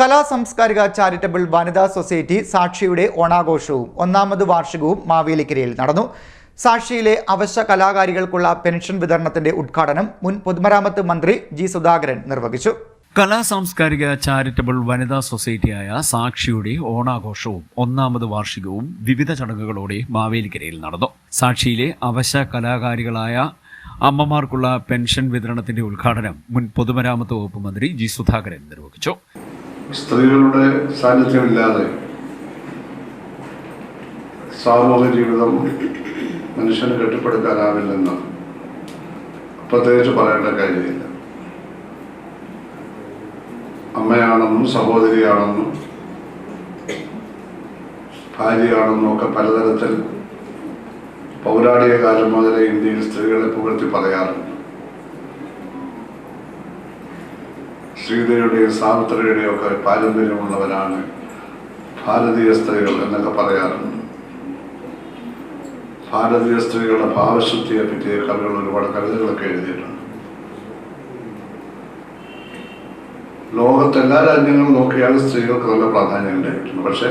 കലാ സാംസ്കാരിക ചാരിറ്റബിൾ വനിതാ സൊസൈറ്റി സാക്ഷിയുടെ ഓണാഘോഷവും ഒന്നാമത് വാർഷികവും മാവേലിക്കരയിൽ നടന്നു. സാക്ഷിയിലെ അവശ്യ കലാകാരികൾക്കുള്ള പെൻഷൻ വിതരണത്തിന്റെ ഉദ്ഘാടനം മുൻ പൊതുമരാമത്ത് മന്ത്രി ജി സുധാകരൻ നിർവഹിച്ചു. കലാ സാംസ്കാരിക ചാരിറ്റബിൾ വനിതാ സൊസൈറ്റിയായ സാക്ഷിയുടെ ഓണാഘോഷവും ഒന്നാമത് വാർഷികവും വിവിധ ചടങ്ങുകളോടെ മാവേലിക്കരയിൽ നടന്നു. സാക്ഷിയിലെ അവശ്യ കലാകാരികളായ അമ്മമാർക്കുള്ള പെൻഷൻ വിതരണത്തിന്റെ ഉദ്ഘാടനം മുൻ പൊതുമരാമത്ത് വകുപ്പ് മന്ത്രി ജി സുധാകരൻ നിർവഹിച്ചു. സ്ത്രീകളുടെ സാന്നിധ്യമില്ലാതെ സാമൂഹ്യ ജീവിതം മനുഷ്യന് കെട്ടിപ്പടുക്കാനാവില്ലെന്ന് പ്രത്യേകിച്ച് പറയേണ്ട കാര്യമില്ല. അമ്മയാണെന്നും സഹോദരിയാണെന്നും ഭാര്യയാണെന്നും ഒക്കെ പലതരത്തിൽ പൗരാണിക കാലം മുതലേ ഇന്ത്യയിൽ സ്ത്രീകളെ പുകഴ്ത്തി പറയാറുണ്ട്. ശ്രീദേവിയുടെയും സാവിത്രിയുടെയും ഒക്കെ പാരമ്പര്യമുള്ളവരാണ് ഭാരതീയ സ്ത്രീകൾ എന്നൊക്കെ പറയാറുണ്ട്. ഭാരതീയ സ്ത്രീകളുടെ ഭാവശുദ്ധിയെ പറ്റിയ കവികൾ ഒരുപാട് കവിതകളൊക്കെ എഴുതിയിട്ടുണ്ട്. ലോകത്തെ എല്ലാ രാജ്യങ്ങളും നോക്കിയാൽ സ്ത്രീകൾക്ക് നല്ല പ്രാധാന്യം ഉണ്ടായിട്ടുണ്ട്. പക്ഷേ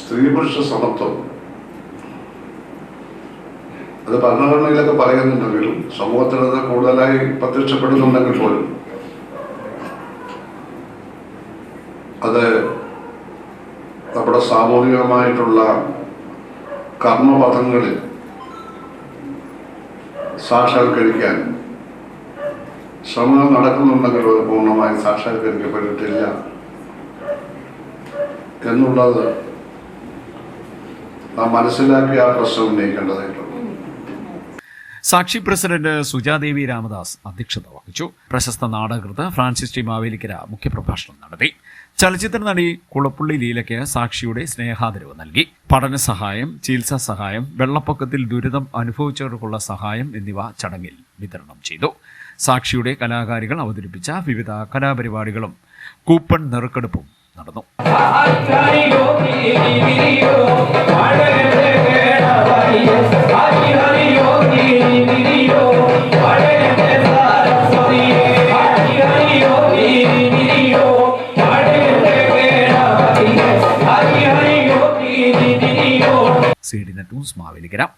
സ്ത്രീ പുരുഷ സമത്വം അത് ഭരണഘടനയിലൊക്കെ പറയുന്നുണ്ടെങ്കിലും സമൂഹത്തിൽ അത് കൂടുതലായി പ്രത്യക്ഷപ്പെടുന്നുണ്ടെങ്കിൽ പോലും അത് നമ്മുടെ സാമൂഹികമായിട്ടുള്ള കർമ്മപഥങ്ങളിൽ സാക്ഷാത്കരിക്കാൻ ശ്രമങ്ങൾ നടക്കുന്നുണ്ടെങ്കിലും അത് പൂർണമായി സാക്ഷാത്കരിക്കപ്പെട്ടിട്ടില്ല എന്നുള്ളത് നാം മനസ്സിലാക്കി ആ പ്രശ്നം ഉന്നയിക്കേണ്ടതായിട്ടുണ്ട്. സാക്ഷി പ്രസിഡന്റ് സുജാദേവി രാമദാസ് അധ്യക്ഷത വഹിച്ചു. പ്രശസ്ത നാടകൃത്ത് ഫ്രാൻസിസ് ടി മാവേലിക്കര മുഖ്യപ്രഭാഷണം നടത്തി. ചലച്ചിത്ര നടി കുളപ്പുള്ളി ലീലയ്ക്ക് സാക്ഷിയുടെ സ്നേഹാദരവ് നൽകി. പഠന സഹായം ചികിത്സാ സഹായം വെള്ളപ്പൊക്കത്തിൽ ദുരിതം അനുഭവിച്ചവർക്കുള്ള സഹായം എന്നിവ ചടങ്ങിൽ വിതരണം ചെയ്തു. സാക്ഷിയുടെ കലാകാരികൾ അവതരിപ്പിച്ച വിവിധ കലാപരിപാടികളും കൂപ്പൺ നെറുക്കെടുപ്പും നടന്നു. C D net